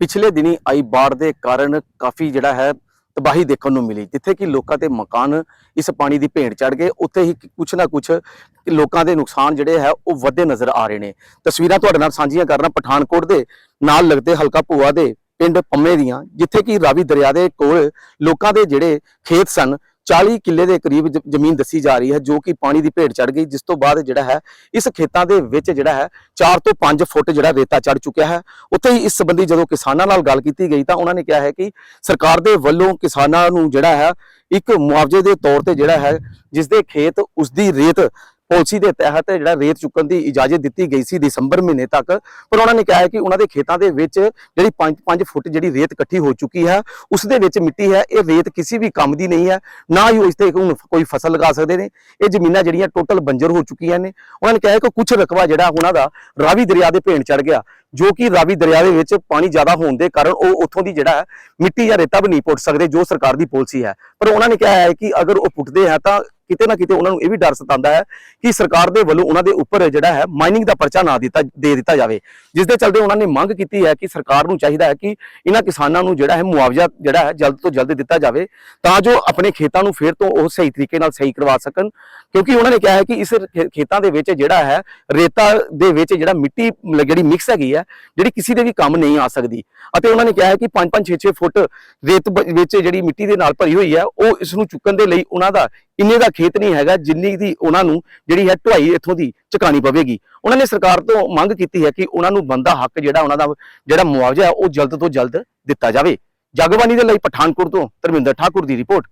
ਪਿਛਲੇ ਦਿਨੀ ਆਈ ਬਾੜ ਦੇ ਕਾਰਨ ਕਾਫੀ ਜਿਹੜਾ ਹੈ ਤਬਾਹੀ ਦੇਖਣ ਨੂੰ ਮਿਲੀ, ਜਿੱਥੇ ਕਿ ਲੋਕਾਂ ਦੇ ਮਕਾਨ ਇਸ ਪਾਣੀ ਦੀ ਭੇਂਟ ਚੜ ਗਏ। ਉੱਥੇ ਹੀ ਕੁਛ ਨਾ ਕੁਛ ਲੋਕਾਂ ਦੇ ਨੁਕਸਾਨ ਜਿਹੜੇ ਹੈ ਉਹ ਵੱਧੇ ਨਜ਼ਰ ਆ ਰਹੇ ਨੇ। ਤਸਵੀਰਾਂ ਤੁਹਾਡੇ ਨਾਲ ਸਾਂਝੀਆਂ ਕਰਨਾ ਪਠਾਨਕੋਟ ਦੇ ਨਾਲ ਲੱਗਦੇ ਹਲਕਾ ਭੂਆ ਦੇ ਪਿੰਡ ਪੰਮੇ ਦੀਆਂ, ਜਿੱਥੇ ਕਿ ਰਾਵੀ ਦਰਿਆ ਦੇ ਕੋਲ ਲੋਕਾਂ ਦੇ ਜਿਹੜੇ ਖੇਤ ਸਨ 40 ਕਿੱਲੇ ਦੇ ਕਰੀਬ ਜ਼ਮੀਨ ਦੱਸੀ ਜਾ ਰਹੀ ਹੈ, ਜੋ ਕਿ ਪਾਣੀ ਦੀ ਭੇਟ ਚੜ ਗਈ, ਜਿਸ ਤੋਂ ਬਾਅਦ ਜਿਹੜਾ ਹੈ, ਇਸ ਖੇਤਾਂ ਦੇ ਵਿੱਚ ਜਿਹੜਾ ਹੈ 4 ਤੋਂ 5 ਫੁੱਟ ਜਿਹੜਾ ਰੇਤਾ ਚੜ ਚੁੱਕਿਆ ਹੈ। ਉੱਥੇ ਹੀ ਇਸ ਸੰਬੰਧੀ ਜਦੋਂ ਕਿਸਾਨਾਂ ਨਾਲ ਗੱਲ ਕੀਤੀ ਗਈ, ਤਾਂ ਉਹਨਾਂ ਨੇ ਕਿਹਾ ਹੈ ਕਿ ਸਰਕਾਰ ਦੇ ਵੱਲੋਂ ਕਿਸਾਨਾਂ ਨੂੰ ਜਿਹੜਾ ਹੈ, ਇੱਕ ਮੁਆਵਜ਼ੇ ਦੇ ਤੌਰ ਤੇ ਜਿਹੜਾ ਹੈ ਜਿਸ ਦੇ ਖੇਤ ਉਸ ਦੀ ਰੇਤ ਪਾਲਿਸੀ ਦੇ ਤਹਿਤ ਜਿਹੜਾ ਰੇਤ ਚੁੱਕਣ ਦੀ ਇਜਾਜ਼ਤ ਦਿੱਤੀ ਗਈ ਸੀ ਦਸੰਬਰ ਮਹੀਨੇ ਤੱਕ, ਪਰ ਉਹਨਾਂ ਨੇ ਕਿਹਾ ਹੈ ਕਿ ਉਹਨਾਂ ਦੇ ਖੇਤਾਂ ਦੇ ਵਿੱਚ ਜਿਹੜੀ 5-5 ਫੁੱਟ ਜਿਹੜੀ ਰੇਤ ਇਕੱਠੀ ਹੋ ਚੁੱਕੀ ਹੈ, ਉਸ ਦੇ ਵਿੱਚ ਮਿੱਟੀ ਹੈ, ਇਹ ਰੇਤ ਕਿਸੇ ਵੀ ਕੰਮ ਦੀ ਨਹੀਂ ਹੈ, ਨਾ ਹੀ ਉਸ ਤੇ ਹੁਣ ਕੋਈ ਫਸਲ ਲਗਾ ਸਕਦੇ ਨੇ, ਇਹ ਜ਼ਮੀਨਾਂ ਜਿਹੜੀਆਂ ਟੋਟਲ ਬੰਜਰ ਹੋ ਚੁੱਕੀਆਂ ਨੇ। ਉਹਨਾਂ ਨੇ ਕਿਹਾ ਹੈ ਕਿ ਕੁਝ ਰਕਬਾ ਜਿਹੜਾ ਉਹਨਾਂ ਦਾ ਰਾਵੀ ਦਰਿਆ ਦੇ ਭੇਣ ਚੜ ਗਿਆ, ਜੋ ਕਿ ਰਾਵੀ ਦਰਿਆ ਦੇ ਵਿੱਚ ਪਾਣੀ ਜ਼ਿਆਦਾ ਹੋਣ ਦੇ ਕਾਰਨ ਉਹ ਉੱਥੋਂ ਦੀ ਜਿਹੜਾ ਮਿੱਟੀ ਜਾਂ ਰੇਤਾ ਵੀ ਨਹੀਂ ਪੁੱਟ ਸਕਦੇ ਜੋ ਸਰਕਾਰ ਦੀ ਪਾਲਿਸੀ ਹੈ। ਪਰ ਉਹਨਾਂ ਨੇ ਕਿਹਾ ਹੈ ਕਿ ਅਗਰ ਉਹ ਪੁੱਟਦੇ ਹੈ ਤਾਂ ਕਿਤੇ ਨਾ ਕਿਤੇ ਉਹਨਾਂ ਨੂੰ ਇਹ ਵੀ ਡਰ ਸਤਾਉਂਦਾ ਹੈ ਕਿ ਸਰਕਾਰ ਦੇ ਵੱਲੋਂ ਉਹਨਾਂ ਦੇ ਉੱਪਰ ਜਿਹੜਾ ਹੈ ਮਾਈਨਿੰਗ ਦਾ ਪਰਚਾ ਨਾ ਦਿੱਤਾ, ਦੇ ਦਿੱਤਾ ਜਾਵੇ। ਜਿਸ ਦੇ ਚਲਦੇ ਉਹਨਾਂ ਨੇ ਮੰਗ ਕੀਤੀ ਹੈ ਕਿ ਸਰਕਾਰ ਨੂੰ ਚਾਹੀਦਾ ਹੈ ਕਿ ਇਹਨਾਂ ਕਿਸਾਨਾਂ ਨੂੰ ਜਿਹੜਾ ਹੈ ਮੁਆਵਜ਼ਾ ਜਿਹੜਾ ਹੈ ਜਲਦ ਤੋਂ ਜਲਦ ਦਿੱਤਾ ਜਾਵੇ ਤਾਂ ਜੋ ਆਪਣੇ ਖੇਤਾਂ ਨੂੰ ਫੇਰ ਤੋਂ ਉਹ ਸਹੀ ਤਰੀਕੇ ਨਾਲ ਸਹੀ ਕਰਵਾ ਸਕਣ। ਕਿਉਂਕਿ ਉਹਨਾਂ ਨੇ ਕਿਹਾ ਹੈ ਕਿ ਇਸ ਖੇ- ਖੇਤਾਂ ਦੇ ਵਿੱਚ ਜਿਹੜਾ ਹੈ ਰੇਤਾ ਦੇ ਵਿੱਚ ਜਿਹੜਾ ਮਿੱਟੀ ਜਿਹੜੀ ਮਿਕਸ ਹੈਗੀ ਹੈ, ਜਿਹੜੀ ਕਿਸੇ ਦੇ ਵੀ ਕੰਮ ਨਹੀਂ ਆ ਸਕਦੀ। ਅਤੇ ਉਹਨਾਂ ਨੇ ਕਿਹਾ ਹੈ ਕਿ 5-5 6-6 ਫੁੱਟ ਰੇਤ ਵਿੱਚ ਜਿਹੜੀ ਮਿੱਟੀ ਦੇ ਨਾਲ ਭਰੀ ਹੋਈ ਹੈ, ਉਹ ਇਸ ਨੂੰ ਚੁੱਕਣ ਦੇ ਲਈ ਉਹਨਾਂ ਦਾ ਇੰਨੇ ਦਾ ਖੇਤ ਨਹੀਂ ਹੈਗਾ, ਜਿੰਨੀ ਦੀ ਉਹਨਾਂ ਨੂੰ ਜਿਹੜੀ ਹੈ ਢੁਆਈ ਇੱਥੋਂ ਦੀ ਚੁਕਾਣੀ ਪਵੇਗੀ। ਉਹਨਾਂ ਨੇ ਸਰਕਾਰ ਤੋਂ ਮੰਗ ਕੀਤੀ ਹੈ ਕਿ ਉਹਨਾਂ ਨੂੰ ਬੰਦਾ ਹੱਕ ਜਿਹੜਾ ਉਹਨਾਂ ਦਾ, ਜਿਹੜਾ ਮੁਆਵਜ਼ਾ ਹੈ, ਉਹ ਜਲਦ ਤੋਂ ਜਲਦ ਦਿੱਤਾ ਜਾਵੇ। ਜਗਬਾਨੀ ਦੇ ਲਈ ਪਠਾਨਕੋਟ ਤੋਂ ਧਰਮਿੰਦਰ ਠਾਕੁਰ ਦੀ ਰਿਪੋਰਟ।